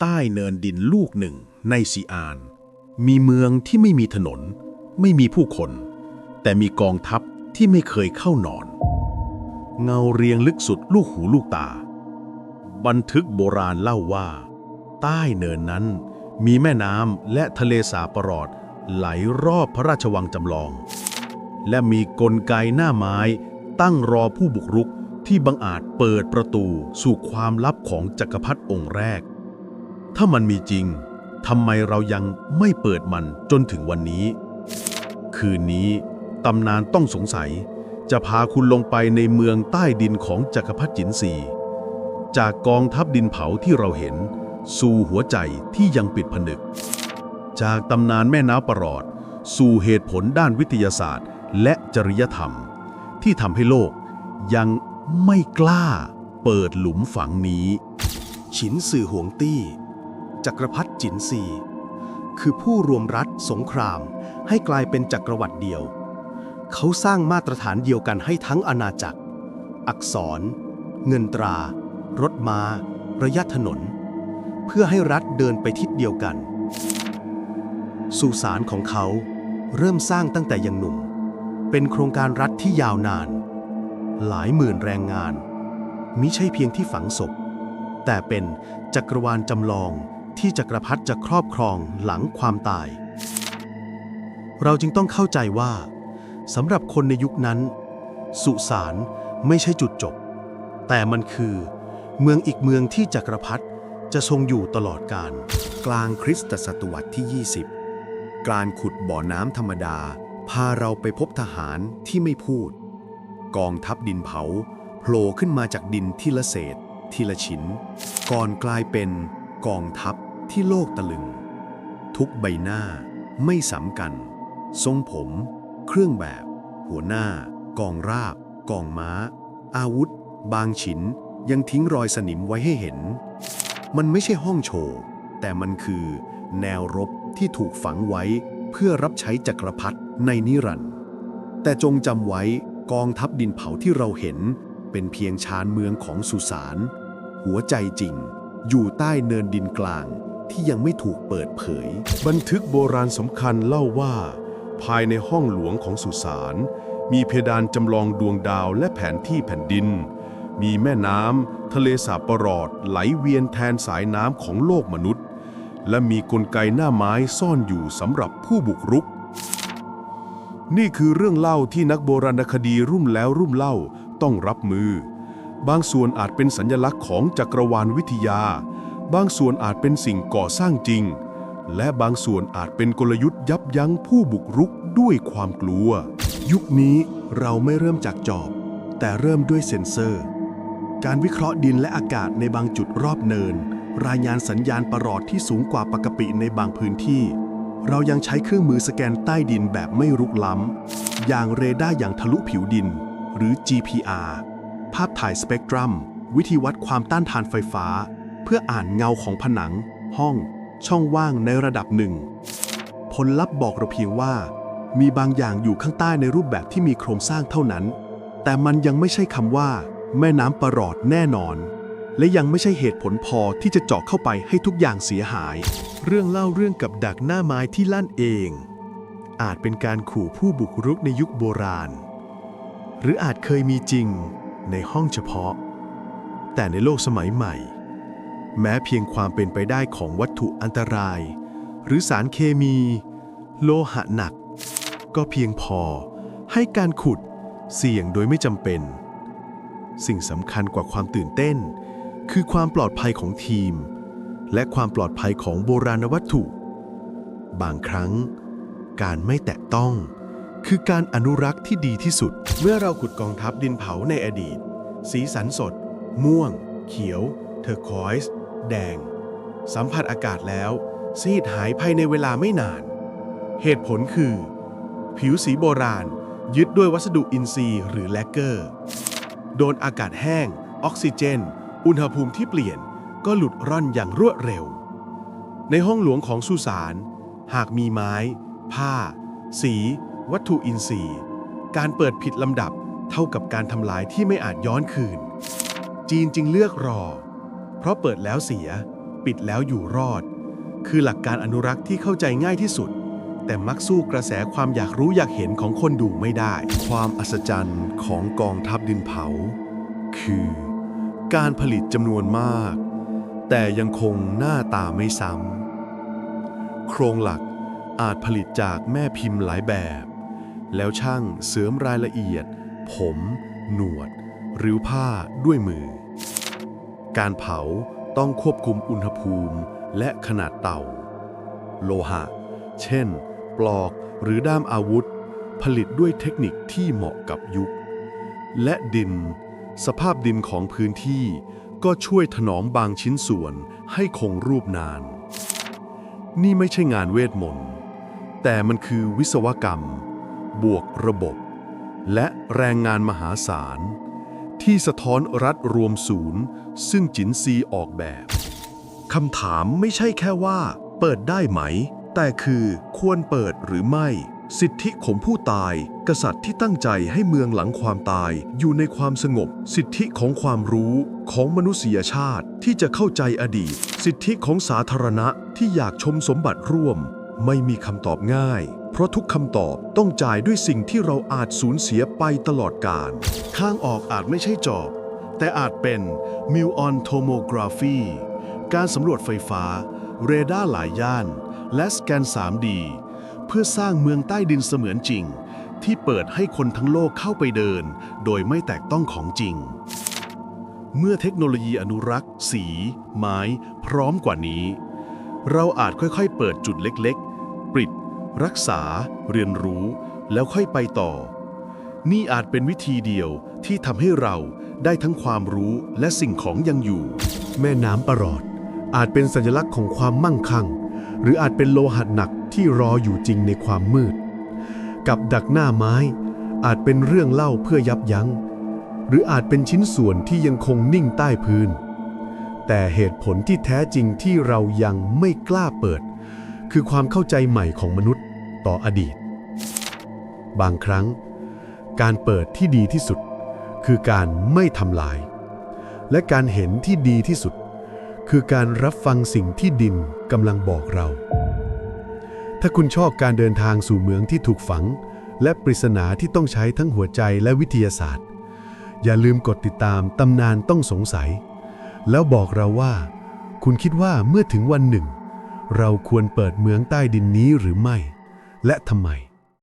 ใต้เนินดินลูกหนึ่งในซีอาน มีเมืองที่ไม่มีถนน ไม่มีผู้คน แต่มีกองทัพที่ไม่เคยเข้านอน เงาเรียงลึกสุดลูกหูลูกตา บันทึกโบราณเล่าว่า ใต้เนินนั้นมีแม่น้ำและทะเลสาบประหลอดไหลรอบพระราชวังจำลอง และมีกลไกหน้าไม้ตั้งรอผู้บุกรุกที่บังอาจเปิดประตูสู่ความลับของจักรพรรดิองค์แรก ถ้ามันมีจริงทำไมเรายังไม่เปิดมันจนถึงวันนี้ คืนนี้ตำนานต้องสงสัย จะพาคุณลงไปในเมืองใต้ดินของจักรพรรดิจินซีจากกองทัพดินเผาที่เราเห็น สู่หัวใจที่ยังปิดผนึก จากตำนานแม่น้ำประหลอด สู่เหตุผลด้านวิทยาศาสตร์ และจริยธรรม ที่ทำให้โลกยังไม่กล้าเปิดหลุมฝังนี้ ฉินสื่อหวงตี้ จักรพรรดิจินซี คือผู้รวมรัฐสงคราม ให้กลายเป็นจักรวรรดิเดียว เขาสร้างมาตรฐานเดียวกันให้ทั้งอาณาจักร อักษร เงินตรา รถม้า ระยะถนน เพื่อให้รัฐเดินไปทิศเดียวกัน สุสานของเขาเริ่มสร้างตั้งแต่ยังหนุ่ม เป็นโครงการรัฐที่ยาวนาน หลายหมื่นแรงงานมิใช่เพียงที่ฝังศพ แต่เป็นจักรวาลจำลอง ที่จักรพรรดิจะครอบครองหลังความตาย เราจึงต้องเข้าใจว่าสำหรับคนในยุคนั้น สุสานไม่ใช่จุดจบ แต่มันคือ เมืองอีกเมืองที่จักรพรรดิจะทรงอยู่ตลอดกาลกลางคริสตศตวรรษที่ 20 การขุดบ่อน้ำธรรมดา พาเราไปพบทหารที่ไม่พูด กองทัพดินเผาโผล่ขึ้นมาจากดินทีละเศษทีละชิ้น ก่อนกลายเป็นกองทัพ ที่โลกตะลึง ทุกใบหน้าไม่สำกัน ทรงผม เครื่องแบบ หัวหน้า กองราบ กองม้า อาวุธ บางชิ้น ยังทิ้งรอยสนิมไว้ให้เห็น มันไม่ใช่ห้องโชว์ แต่มันคือ แนวรบที่ถูกฝังไว้เพื่อรับใช้จักรพรรดิในนิรันดร์แต่จงจำไว้กองทัพดินเผาที่เราเห็น เป็นเพียงชานเมืองของสุสาน หัวใจจริง อยู่ใต้เนินดินกลาง ที่ยังไม่ถูกเปิดเผย บันทึกโบราณสำคัญเล่าว่า ภายในห้องหลวงของสุสาน มีเพดานจำลองดวงดาวและแผนที่แผ่นดิน มีแม่น้ำทะเลสาบประหลอดไหลเวียนแทนสายน้ำของโลกมนุษย์ และมีกลไกหน้าไม้ซ่อนอยู่สำหรับผู้บุกรุก นี่คือเรื่องเล่าที่นักโบราณคดีรุ่มแล้วรุ่มเล่าต้องรับมือ บางส่วนอาจเป็นสัญลักษณ์ของจักรวาลวิทยา บางส่วนอาจเป็นสิ่งก่อสร้างจริง และบางส่วนอาจเป็นกลยุทธ์ยับยั้งผู้บุกรุกด้วยความกลัว ยุคนี้เราไม่เริ่มจากจอบ แต่เริ่มด้วยเซ็นเซอร์ การวิเคราะห์ดินและอากาศในบางจุดรอบเนิน รายงานสัญญาณประหลอดที่สูงกว่าปกติในบางพื้นที่ เรายังใช้เครื่องมือสแกนใต้ดินแบบไม่รุกล้ำ อย่างเรดาร์อย่างทะลุผิวดิน หรือ GPR ภาพถ่ายสเปกตรัม วิธีวัดความต้านทานไฟฟ้า เพื่ออ่านเงาของผนัง ห้อง ช่องว่างในระดับหนึ่ง ผลลัพธ์บอกเราเพียงว่า มีบางอย่างอยู่ข้างใต้ในรูปแบบที่มีโครงสร้างเท่านั้น แต่มันยังไม่ใช่คำว่า แม่น้ำประหลอดแน่นอน และยังไม่ใช่เหตุผลพอที่จะเจาะเข้าไปให้ทุกอย่างเสียหาย เรื่องเล่าเรื่องกับดักหน้าไม้ที่ลั่นเอง อาจเป็นการขู่ผู้บุกรุกในยุคโบราณ หรืออาจเคยมีจริงในห้องเฉพาะ แต่ในโลกสมัยใหม่ แม้เพียงความเป็นไปได้ของวัตถุอันตราย หรือสารเคมี โลหะหนัก ก็เพียงพอให้การขุดเสี่ยงโดยไม่จำเป็น สิ่งสำคัญกว่าความตื่นเต้น คือความปลอดภัยของทีม และความปลอดภัยของโบราณวัตถุ บางครั้ง การไม่แตะต้อง คือการอนุรักษ์ที่ดีที่สุด เมื่อเราขุดกองทัพดินเผาในอดีต สีสันสด ม่วง เขียว เทอร์คอยส์ แดง สัมผัสอากาศแล้ว ซีดหายภายในเวลาไม่นาน เหตุผลคือ ผิวสีโบราณ ยึดด้วยวัสดุอินทรีย์หรือแลกเกอร์ โดนอากาศแห้ง ออกซิเจน อุณหภูมิที่เปลี่ยนก็หลุดร่อนอย่างรวดเร็ว ในห้องหลวงของสุสานหากมีไม้ ผ้า สี วัตถุอินทรีย์ การเปิดผิดลำดับเท่ากับการทำลายที่ไม่อาจย้อนคืน จีนจึงเลือกรอ ราะเปิดแล้วเสีย ปิดแล้วอยู่รอด คือหลักการอนุรักษ์ที่เข้าใจง่ายที่สุด แต่มักสู้กระแสความอยากรู้อยากเห็นของคนดูไม่ได้ ความอัศจรรย์ของกองทัพดินเผา คือ การผลิตจำนวนมาก แต่ยังคงหน้าตาไม่ซ้ำโครงหลักอาจผลิตจากแม่พิมพ์หลายแบบ แล้วช่างเสริมรายละเอียด ผม หนวดหรือผ้าด้วยมือ การเผาต้องควบคุมอุณหภูมิและขนาดเตา โลหะ เช่น ปลอกหรือด้ามอาวุธ ผลิตด้วยเทคนิคที่เหมาะกับยุค และดิน สภาพดินของพื้นที่ก็ช่วยถนอมบางชิ้นส่วนให้คงรูปนาน นี่ไม่ใช่งานเวทมนต์ แต่มันคือวิศวกรรม บวกระบบ และแรงงานมหาศาล ที่สะท้อนรัฐรวมศูนย์ ซึ่งจินซีออกแบบคำถามไม่ใช่แค่ว่า เปิดได้ไหม แต่คือควรเปิดหรือไม่ สิทธิของผู้ตาย กษัตริย์ที่ตั้งใจให้เมืองหลังความตาย อยู่ในความสงบ สิทธิของความรู้ของมนุษยชาติที่จะเข้าใจอดีต สิทธิของสาธารณะที่อยากชมสมบัติร่วม ไม่มีคำตอบง่าย เพราะทุกคำตอบต้องจ่ายด้วยสิ่งที่เราอาจสูญเสียไปตลอดกาลข้างออกอาจไม่ใช่จอบ แต่อาจเป็นมิวออนโทโมกราฟีการสำรวจไฟฟ้า เรดาร์หลายย่าน และสแกน 3D เพื่อสร้างเมืองใต้ดินเสมือนจริง ที่เปิดให้คนทั้งโลกเข้าไปเดิน โดยไม่แตกต้องของจริง เมื่อเทคโนโลยีอนุรักษ์ สี ไม้ พร้อมกว่านี้ เราอาจค่อยๆ เปิดจุดเล็กๆ ปิด รักษา เรียนรู้ แล้วค่อยไปต่อ นี่อาจเป็นวิธีเดียวที่ทำให้เราได้ทั้งความรู้และสิ่งของยังอยู่ แม่น้ำประหลอด อาจเป็นสัญลักษณ์ของความมั่งคั่ง หรืออาจเป็นโลหะหนักที่รออยู่จริงในความมืด กับดักหน้าไม้ อาจเป็นเรื่องเล่าเพื่อยับยัง้ง หรืออาจเป็นชิ้นส่วนที่ยังคงนิ่งใต้พื้น แต่เหตุผลที่แท้จริงที่เรายังไม่กล้าเปิด คือความเข้าใจใหม่ของมนุษย์ต่ออดีต บางครั้ง การเปิดที่ดีที่สุด คือการไม่ทำลาย และการเห็นที่ดีที่สุด คือการรับฟังสิ่งที่ดินกำลังบอกเรา ถ้าคุณชอบการเดินทางสู่เมืองที่ถูกฝัง และปริศนาที่ต้องใช้ทั้งหัวใจและวิทยาศาสตร์ อย่าลืมกดติดตามตำนานต้องสงสัย แล้วบอกเราว่า คุณคิดว่าเมื่อถึงวันหนึ่ง เราควรเปิดเมืองใต้ดินนี้หรือไม่ และทำไม